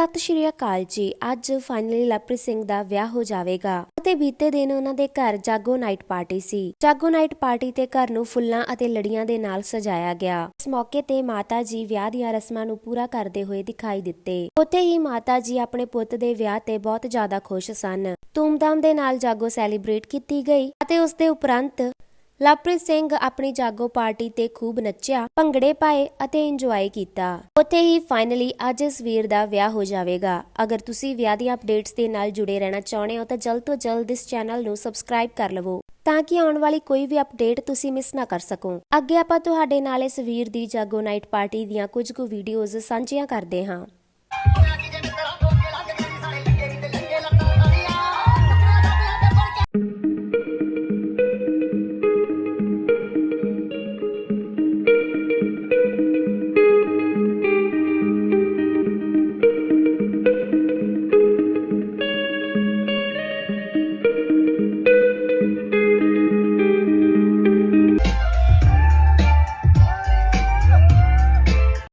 ਸਤਿ ਸ਼੍ਰੀ ਅਕਾਲ ਜੀ। ਅੱਜ ਫਾਈਨਲੀ ਲਵਪ੍ਰੀਤ ਸਿੰਘ ਦਾ ਵਿਆਹ ਹੋ ਜਾਵੇਗਾ ਅਤੇ ਬੀਤੇ ਦਿਨ ਉਹਨਾਂ ਦੇ ਘਰ ਜਾਗੋ ਨਾਈਟ ਪਾਰਟੀ ਸੀ। ਜਾਗੋ ਨਾਈਟ ਪਾਰਟੀ ਤੇ ਘਰ ਨੂੰ ਫੁੱਲਾਂ ਅਤੇ ਲੜੀਆਂ ਦੇ ਨਾਲ ਸਜਾਇਆ ਗਿਆ। ਇਸ ਮੌਕੇ ਤੇ ਮਾਤਾ ਜੀ ਵਿਆਹ ਦੀਆਂ ਰਸਮਾਂ ਨੂੰ ਪੂਰਾ ਕਰਦੇ ਹੋਏ ਦਿਖਾਈ ਦਿੱਤੇ। ਉੱਥੇ ਹੀ ਮਾਤਾ ਜੀ ਆਪਣੇ ਪੁੱਤ ਦੇ ਵਿਆਹ ਤੇ ਬਹੁਤ ਜ਼ਿਆਦਾ ਖੁਸ਼ ਸਨ। ਧੂਮਧਾਮ ਦੇ ਨਾਲ ਜਾਗੋ ਸੈਲੀਬ੍ਰੇਟ ਕੀਤੀ ਗਈ ਅਤੇ ਉਸ ਦੇ ਉਪਰੰਤ ਲਵਪ੍ਰੀਤ ਸਿੰਘ ਆਪਣੀ ਜਾਗੋ ਪਾਰਟੀ ਤੇ ਖੂਬ ਨੱਚਿਆ, ਭੰਗੜੇ ਪਾਏ ਅਤੇ ਇੰਜੋਏ ਕੀਤਾ। ਉੱਥੇ ਹੀ ਫਾਈਨਲੀ ਅੱਜ ਇਸ ਵੀਰ ਦਾ ਵਿਆਹ ਹੋ ਜਾਵੇਗਾ। ਅਗਰ ਤੁਸੀਂ ਵਿਆਹ ਦੀਆਂ ਅਪਡੇਟਸ ਦੇ ਨਾਲ ਜੁੜੇ ਰਹਿਣਾ ਚਾਹੁੰਦੇ ਹੋ ਤਾਂ ਜਲਦ ਤੋਂ ਜਲਦ ਇਸ ਚੈਨਲ ਨੂੰ ਸਬਸਕ੍ਰਾਈਬ ਕਰ ਲਵੋ, ਤਾਂ ਕਿ ਆਉਣ ਵਾਲੀ ਕੋਈ ਵੀ ਅਪਡੇਟ ਤੁਸੀਂ ਮਿਸ ਨਾ ਕਰ ਸਕੋ। ਅੱਗੇ ਆਪਾਂ ਤੁਹਾਡੇ ਨਾਲ ਇਸ ਵੀਰ ਦੀ ਜਾਗੋ ਨਾਈਟ ਪਾਰਟੀ ਦੀਆਂ ਕੁਝ ਕੁ ਵੀਡੀਓਜ਼ ਸਾਂਝੀਆਂ ਕਰਦੇ ਹਾਂ।